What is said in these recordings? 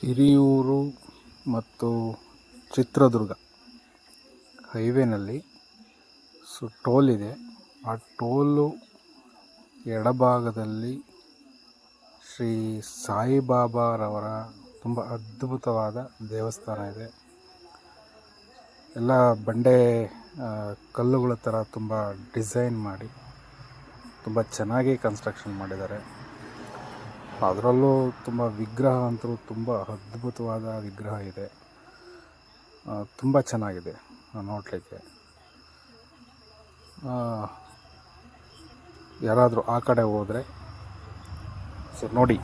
ಹಿರಿಯೂರು ಮತ್ತು Chitradurga ಹೈವೇನಲ್ಲಿ so toll ಇದೆ. ಆ ಟೋಲು ಎಡಭಾಗದಲ್ಲಿ ಶ್ರೀ ಸಾಯಿಬಾಬಾರವರ ತುಂಬ ಅದ್ಭುತವಾದ ದೇವಸ್ಥಾನ ಇದೆ. ಎಲ್ಲ ಬಂಡೆ ಕಲ್ಲುಗಳ ಥರ ತುಂಬ ಡಿಸೈನ್ ಮಾಡಿ ತುಂಬ ಚೆನ್ನಾಗಿ ಕನ್ಸ್ಟ್ರಕ್ಷನ್ ಮಾಡಿದ್ದಾರೆ. ಅದರಲ್ಲೂ ತುಂಬ ವಿಗ್ರಹ ಅಂತೂ ತುಂಬ ಅದ್ಭುತವಾದ ವಿಗ್ರಹ ಇದೆ. ತುಂಬ ಚೆನ್ನಾಗಿದೆ ನೋಡಲಿಕ್ಕೆ. ಯಾರಾದರೂ ಆ ಕಡೆ ಹೋದರೆ, ಸೊ ನೋಡಿ,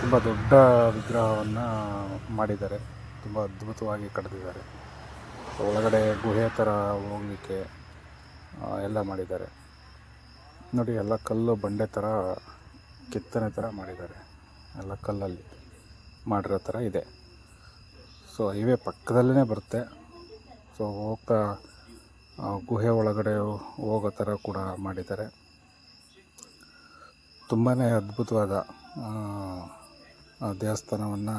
ತುಂಬ ದೊಡ್ಡ ವಿಗ್ರಹವನ್ನು ಮಾಡಿದ್ದಾರೆ. ತುಂಬ ಅದ್ಭುತವಾಗಿ ಕಟ್ಟಿದ್ದಾರೆ ಒಳಗಡೆ ಗುಹೆ ಥರ ಹೋಗಲಿಕ್ಕೆ ಎಲ್ಲ ಮಾಡಿದ್ದಾರೆ. ನೋಡಿ, ಎಲ್ಲ ಕಲ್ಲು ಬಂಡೆ ಥರ ಕೆತ್ತನೆ ಥರ ಮಾಡಿದ್ದಾರೆ. ಎಲ್ಲ ಕಲ್ಲಲ್ಲಿ ಮಾಡಿರೋ ಥರ ಇದೆ. ಸೊ ಹೈವೇ ಪಕ್ಕದಲ್ಲೇ ಬರುತ್ತೆ. ಸೊ ಹೋಗ್ತಾ ಗುಹೆ ಒಳಗಡೆ ಹೋಗೋ ಥರ ಕೂಡ ಮಾಡಿದ್ದಾರೆ. ತುಂಬಾ ಅದ್ಭುತವಾದ ದೇವಸ್ಥಾನವನ್ನು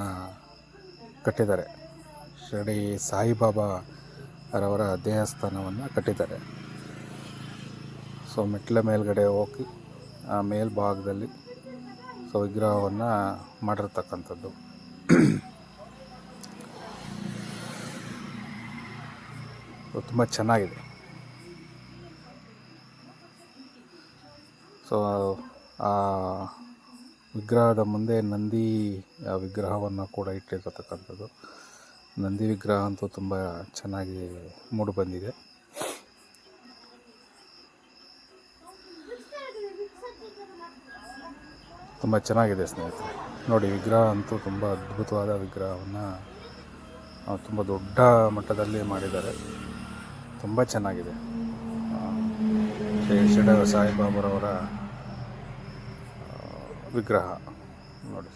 ಕಟ್ಟಿದ್ದಾರೆ. ಶಿರಡಿ ಸಾಯಿಬಾಬಾ ರವರ ದೇವಸ್ಥಾನವನ್ನು ಕಟ್ಟಿದ್ದಾರೆ. ಸೊ ಮೆಟ್ಲ ಮೇಲ್ಗಡೆ ಹೋಗಿ, ಆ ಮೇಲ್ಭಾಗದಲ್ಲಿ ವಿಗ್ರಹವನ್ನು ಮಾಡಿರ್ತಕ್ಕಂಥದ್ದು. ತುಂಬ ಚೆನ್ನಾಗಿದೆ. ಸೊ ಆ ವಿಗ್ರಹದ ಮುಂದೆ ನಂದಿ ವಿಗ್ರಹವನ್ನು ಕೂಡ ಇಟ್ಟಿರತಕ್ಕಂಥದ್ದು. ನಂದಿ ವಿಗ್ರಹ ಅಂತೂ ತುಂಬ ಚೆನ್ನಾಗಿ ಮೂಡಿಬಂದಿದೆ. ತುಂಬ ಚೆನ್ನಾಗಿದೆ ಸ್ನೇಹಿತರೆ. ನೋಡಿ, ವಿಗ್ರಹ ಅಂತೂ ತುಂಬ ಅದ್ಭುತವಾದ ವಿಗ್ರಹವನ್ನು ತುಂಬ ದೊಡ್ಡ ಮಟ್ಟದಲ್ಲಿ ಮಾಡಿದ್ದಾರೆ. ತುಂಬ ಚೆನ್ನಾಗಿದೆ. ಶ್ರೀ ಶಿಡ ಸಾಯಿಬಾಬರವರ ವಿಗ್ರಹ. ನೋಡಿ.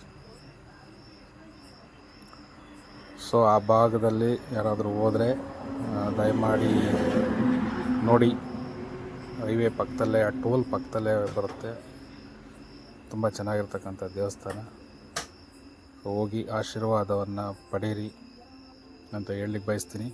ಸೊ, ಆ ಭಾಗದಲ್ಲಿ ಯಾರಾದರೂ ಹೋದರೆ ದಯಮಾಡಿ ನೋಡಿ. ಹೈವೇ ಪಕ್ಕದಲ್ಲೇ, ಆ ಟೋಲ್ ಪಕ್ಕದಲ್ಲೇ ಬರುತ್ತೆ. ತುಂಬ ಚೆನ್ನಾಗಿರ್ತಕ್ಕಂಥ ದೇವಸ್ಥಾನ. ಹೋಗಿ ಆಶೀರ್ವಾದವನ್ನು ಪಡೀರಿ ಅಂತ ಹೇಳಲಿಕ್ಕೆ ಬಯಸ್ತೀನಿ.